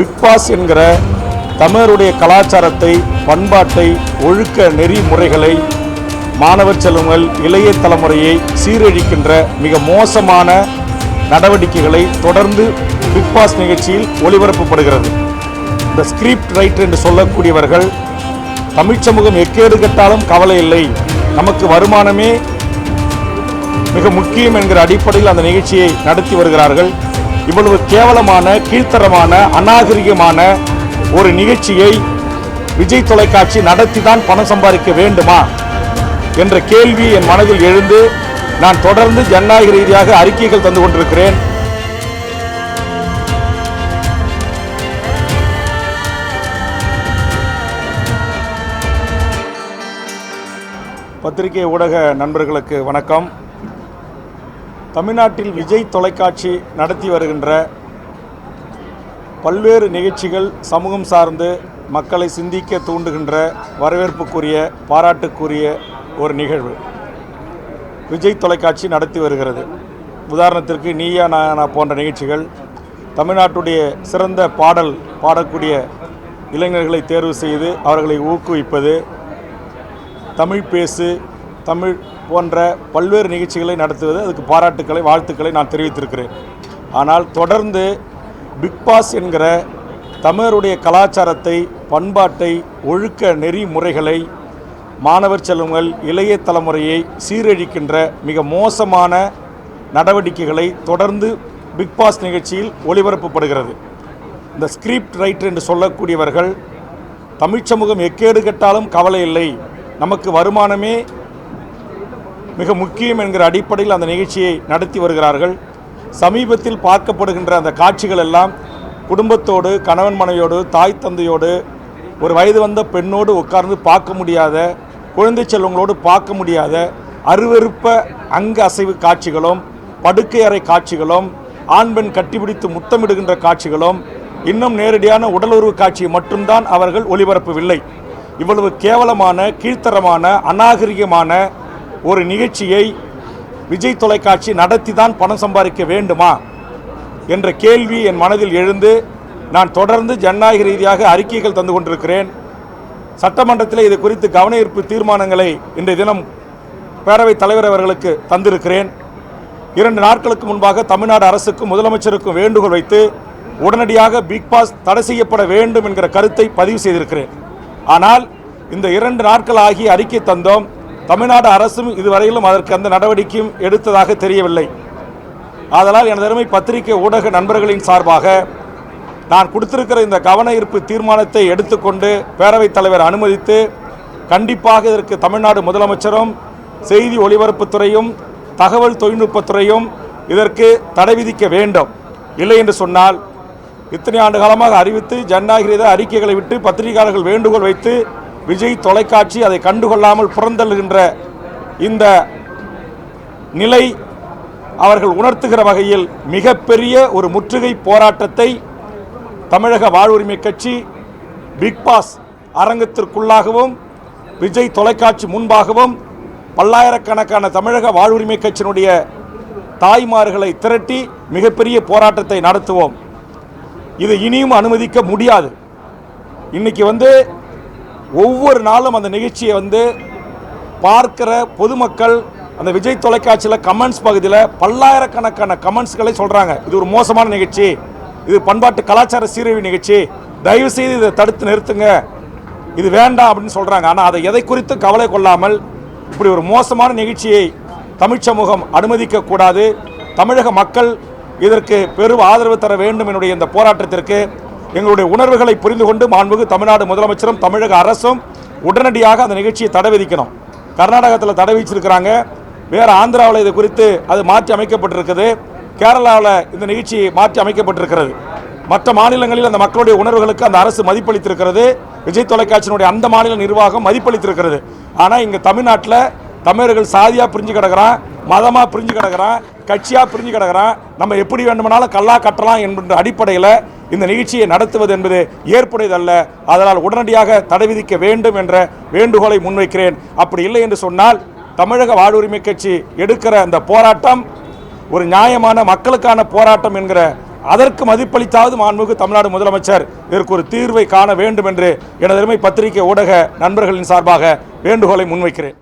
Big pass என்கிற தமிழருடைய கலாச்சாரத்தை பண்பாட்டை ஒழுக்க நெறிமுறைகளை மாணவர் செல்வங்கள் இளைய தலைமுறையை சீரழிக்கின்ற மிக மோசமான நடவடிக்கைகளை தொடர்ந்து பிக் பாஸ் நிகழ்ச்சியில் ஒளிபரப்பப்படுகிறது. இந்த ஸ்கிரிப்ட் ரைட்டர் என்று சொல்லக்கூடியவர்கள் தமிழ் சமூகம் எக்கேடு கட்டாலும் கவலை இல்லை. நமக்கு வருமானமே மிக முக்கியம் என்கிற அடிப்படையில் அந்த நிகழ்ச்சியை நடத்தி வருகிறார்கள். இவ்வளவு கேவலமான கீழ்த்தரமான அநாகரிகமான ஒரு நிகழ்ச்சியை விஜய் தொலைக்காட்சி நடத்தி தான் பணம் சம்பாதிக்க வேண்டுமா என்ற கேள்வி என் மனதில் எழுந்து நான் தொடர்ந்து ஜனநாயக ரீதியாக அறிக்கைகள் தந்து கொண்டிருக்கிறேன். பத்திரிகை ஊடக நண்பர்களுக்கு வணக்கம். தமிழ்நாட்டில் விஜய் தொலைக்காட்சி நடத்தி வருகின்ற பல்வேறு நிகழ்ச்சிகள் சமூகம் சார்ந்து மக்களை சிந்திக்க தூண்டுகின்ற வரவேற்புக்குரிய பாராட்டுக்குரிய ஒரு நிகழ்வு. விஜய் தொலைக்காட்சி நடத்தி வருகிறது. உதாரணத்திற்கு நீயா நானா போன்ற நிகழ்ச்சிகள் தமிழ்நாட்டுடைய சிறந்த பாடல் பாடக்கூடிய இளைஞர்களை தேர்வு செய்து அவர்களை ஊக்குவிப்பது தமிழ் பேசு தமிழ் போன்ற பல்வேறு நிகழ்ச்சிகளை நடத்துவது அதுக்கு பாராட்டுக்களை வாழ்த்துக்களை நான் தெரிவித்திருக்கிறேன். ஆனால் தொடர்ந்து பிக் பாஸ் என்கிற தமிழருடைய கலாச்சாரத்தை பண்பாட்டை ஒழுக்க நெறிமுறைகளை மாணவர் செல்வங்கள் இளைய தலைமுறையை சீரழிக்கின்ற மிக மோசமான நடவடிக்கைகளை தொடர்ந்து பிக் பாஸ் நிகழ்ச்சியில் ஒளிபரப்பப்படுகிறது. இந்த ஸ்கிரிப்ட் ரைட்டர் என்று சொல்லக்கூடியவர்கள் தமிழ்ச் சமூகம் எக்கேடு கட்டாலும் கவலை இல்லை. நமக்கு வருமானமே மிக முக்கியம் என்கிற அடிப்படையில் அந்த நிகழ்ச்சியை நடத்தி வருகிறார்கள். சமீபத்தில் பார்க்கப்படுகின்ற அந்த காட்சிகள் எல்லாம் குடும்பத்தோடு கணவன் மனைவியோடு தாய் தந்தையோடு ஒரு வயது வந்த பெண்ணோடு உட்கார்ந்து பார்க்க முடியாத குழந்தை செல்வங்களோடு பார்க்க முடியாத அருவருப்ப அங்க அசைவு காட்சிகளும் படுக்கை அறை காட்சிகளும் ஆண் பெண் கட்டிப்பிடித்து முத்தமிடுகின்ற காட்சிகளும் இன்னும் நேரடியான உடலுறவு காட்சியை மட்டும்தான் அவர்கள் ஒளிபரப்பவில்லை. இவ்வளவு கேவலமான கீழ்த்தரமான அநாகரிகமான ஒரு நிகழ்ச்சியை விஜய் தொலைக்காட்சி நடத்தி தான் பணம் சம்பாதிக்க வேண்டுமா என்ற கேள்வி என் மனதில் எழுந்து நான் தொடர்ந்து ஜனநாயக ரீதியாக அறிக்கைகள் தந்து கொண்டிருக்கிறேன். சட்டமன்றத்தில் இது குறித்து கவன ஈர்ப்பு தீர்மானங்களை இன்றைய தினம் பேரவைத் தலைவர் அவர்களுக்கு தந்திருக்கிறேன். இரண்டு நாட்களுக்கு முன்பாக தமிழ்நாடு அரசுக்கும் முதலமைச்சருக்கும் வேண்டுகோள் வைத்து உடனடியாக பிக் பாஸ் தடை செய்யப்பட வேண்டும் என்கிற கருத்தை பதிவு செய்திருக்கிறேன். ஆனால் இந்த இரண்டு நாட்கள் ஆகி அறிக்கை தந்தோம். தமிழ்நாடு அரசும் இதுவரையிலும் அதற்கு அந்த நடவடிக்கையும் எடுத்ததாக தெரியவில்லை. ஆதலால் எனது அருமை பத்திரிகை ஊடக நண்பர்களின் சார்பாக நான் கொடுத்திருக்கிற இந்த கவன ஈர்ப்பு தீர்மானத்தை எடுத்துக்கொண்டு பேரவைத் தலைவர் அனுமதித்து கண்டிப்பாக இதற்கு தமிழ்நாடு முதலமைச்சரும் செய்தி ஒலிபரப்புத்துறையும் தகவல் தொழில்நுட்பத்துறையும் இதற்கு தடை விதிக்க வேண்டும். இல்லை என்று சொன்னால் இத்தனை ஆண்டு காலமாக அறிவித்து ஜனநாயக அறிக்கைகளை விட்டு பத்திரிகையாளர்கள் வேண்டுகோள் வைத்து விஜய் தொலைக்காட்சி அதை கண்டுகொள்ளாமல் புறந்தள்ளுகின்ற இந்த நிலை அவர்கள் உணர்த்துகிற வகையில் மிகப்பெரிய ஒரு முற்றுகை போராட்டத்தை தமிழக வாழ்வுரிமை கட்சி பிக் பாஸ் அரங்கத்திற்குள்ளாகவும் விஜய் தொலைக்காட்சி முன்பாகவும் பல்லாயிரக்கணக்கான தமிழக வாழ்வுரிமை கட்சியினுடைய தாய்மார்களை திரட்டி மிகப்பெரிய போராட்டத்தை நடத்துவோம். இது இனியும் அனுமதிக்க முடியாது. இன்னைக்கு வந்து ஒவ்வொரு நாளும் அந்த நிகழ்ச்சியை வந்து பார்க்கிற பொதுமக்கள் அந்த விஜய் தொலைக்காட்சியில் கமெண்ட்ஸ் பகுதியில் பல்லாயிரக்கணக்கான கமெண்ட்ஸ்களை சொல்கிறாங்க இது ஒரு மோசமான நிகழ்ச்சி. இது பண்பாட்டு கலாச்சார சீரழிவு நிகழ்ச்சி. தயவுசெய்து இதை தடுத்து நிறுத்துங்க. இது வேண்டாம் அப்படின்னு சொல்கிறாங்க ஆனால் அதை எதை குறித்து கவலை கொள்ளாமல் இப்படி ஒரு மோசமான நிகழ்ச்சியை தமிழ் சமூகம் அனுமதிக்கக்கூடாது தமிழக மக்கள் இதற்கு பெரும் ஆதரவு தர வேண்டும் என்னுடைய இந்த போராட்டத்திற்கு. எங்களுடைய உணர்வுகளை புரிந்து கொண்டு மாண்புகு தமிழ்நாடு முதலமைச்சரும் தமிழக அரசும் உடனடியாக அந்த நிகழ்ச்சியை தடை விதிக்கணும். கர்நாடகத்தில் தடை விதிச்சிருக்கிறாங்க. வேறு ஆந்திராவில் இது குறித்து அது மாற்றி அமைக்கப்பட்டிருக்குது. கேரளாவில் இந்த நிகழ்ச்சி மாற்றி அமைக்கப்பட்டிருக்கிறது. மற்ற மாநிலங்களில் அந்த மக்களுடைய உணர்வுகளுக்கு அந்த அரசு மதிப்பளித்திருக்கிறது. விஜய் தொலைக்காட்சியினுடைய அந்த மாநில நிர்வாகம் மதிப்பளித்திருக்கிறது. ஆனால் இங்கே தமிழ்நாட்டில் தமிழர்கள் சாதியாக பிரிஞ்சு கிடக்கிறான் மதமாக பிரிஞ்சு கிடக்கிறான் கட்சியாக பிரிஞ்சு கிடக்கிறான். நம்ம எப்படி வேண்டுமானாலும் கல்லா கட்டலாம் என்கின்ற அடிப்படையில் இந்த நிகழ்ச்சியை நடத்துவது என்பது ஏற்புடையதல்ல. அதனால் உடனடியாக தடை விதிக்க வேண்டும் என்ற வேண்டுகோளை முன்வைக்கிறேன். அப்படி இல்லை என்று சொன்னால் தமிழக வாழ்வுரிமை கட்சி எடுக்கிற அந்த போராட்டம் ஒரு நியாயமான மக்களுக்கான போராட்டம் என்கிற அதற்கு மதிப்பளித்தாவது மாண்புமிகு தமிழ்நாடு முதலமைச்சர். இதற்கு ஒரு தீர்வை காண வேண்டும் என்று எனது பத்திரிகை ஊடக நண்பர்களின் சார்பாக வேண்டுகோளை முன்வைக்கிறேன்.